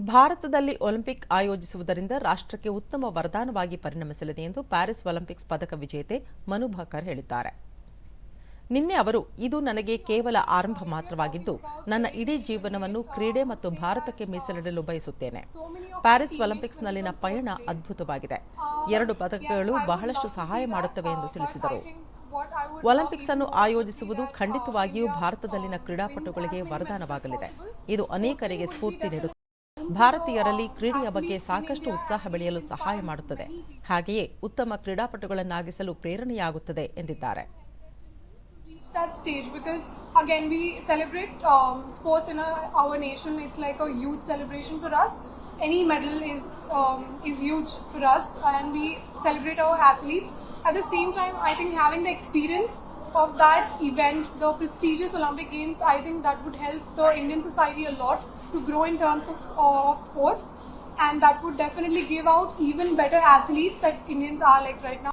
ಭಾರತದಲ್ಲಿ ಒಲಿಂಪಿಕ್ ಆಯೋಜಿಸುವುದರಿಂದ ರಾಷ್ಟ್ರಕ್ಕೆ ಉತ್ತಮ ವರದಾನವಾಗಿ ಪರಿಣಮಿಸಲಿದೆ ಎಂದು ಪ್ಯಾರಿಸ್ ಒಲಿಂಪಿಕ್ಸ್ ಪದಕ ವಿಜೇತೆ ಮನು ಭಾಕರ್ ಹೇಳಿದ್ದಾರೆ. ನಿನ್ನೆ ಅವರು, ಇದು ನನಗೆ ಕೇವಲ ಆರಂಭ ಮಾತ್ರವಾಗಿದ್ದು, ನನ್ನ ಇಡೀ ಜೀವನವನ್ನು ಕ್ರೀಡೆ ಮತ್ತು ಭಾರತಕ್ಕೆ ಮೀಸಲಿಡಲು ಬಯಸುತ್ತೇನೆ. ಪ್ಯಾರಿಸ್ ಒಲಿಂಪಿಕ್ಸ್ನಲ್ಲಿನ ಪಯಣ ಅದ್ಭುತವಾಗಿದೆ. ಎರಡು ಪದಕಗಳು ಬಹಳಷ್ಟು ಸಹಾಯ ಮಾಡುತ್ತವೆ ಎಂದು ತಿಳಿಸಿದರು. ಒಲಿಂಪಿಕ್ಸ್ ಅನ್ನು ಆಯೋಜಿಸುವುದು ಖಂಡಿತವಾಗಿಯೂ ಭಾರತದಲ್ಲಿನ ಕ್ರೀಡಾಪಟುಗಳಿಗೆ ವರದಾನವಾಗಲಿದೆ. ಇದು ಅನೇಕರಿಗೆ ಸ್ಫೂರ್ತಿ ನೀಡುತ್ತದೆ. ಭಾರತೀಯರಲ್ಲಿ ಕ್ರೀಡೆಯ ಬಗ್ಗೆ ಸಾಕಷ್ಟು ಉತ್ಸಾಹ ಬೆಳೆಯಲು ಸಹಾಯ ಮಾಡುತ್ತದೆ ಹಾಗೆಯೇ ಉತ್ತಮ ಕ್ರೀಡಾಪಟುಗಳನ್ನಾಗಿಸಲು ಪ್ರೇರಣೆಯಾಗುತ್ತದೆ ಎಂದಿದ್ದಾರೆ that stage because again we celebrate um, sports in our, our nation it's like a huge celebration for us any medal is um, is huge for us and we celebrate our athletes at the same time i think having the experience of that event the prestigious olympic games i think that would help the indian society a lot to grow in terms of, uh, of sports. And that would definitely give out even better athletes that indians are like right now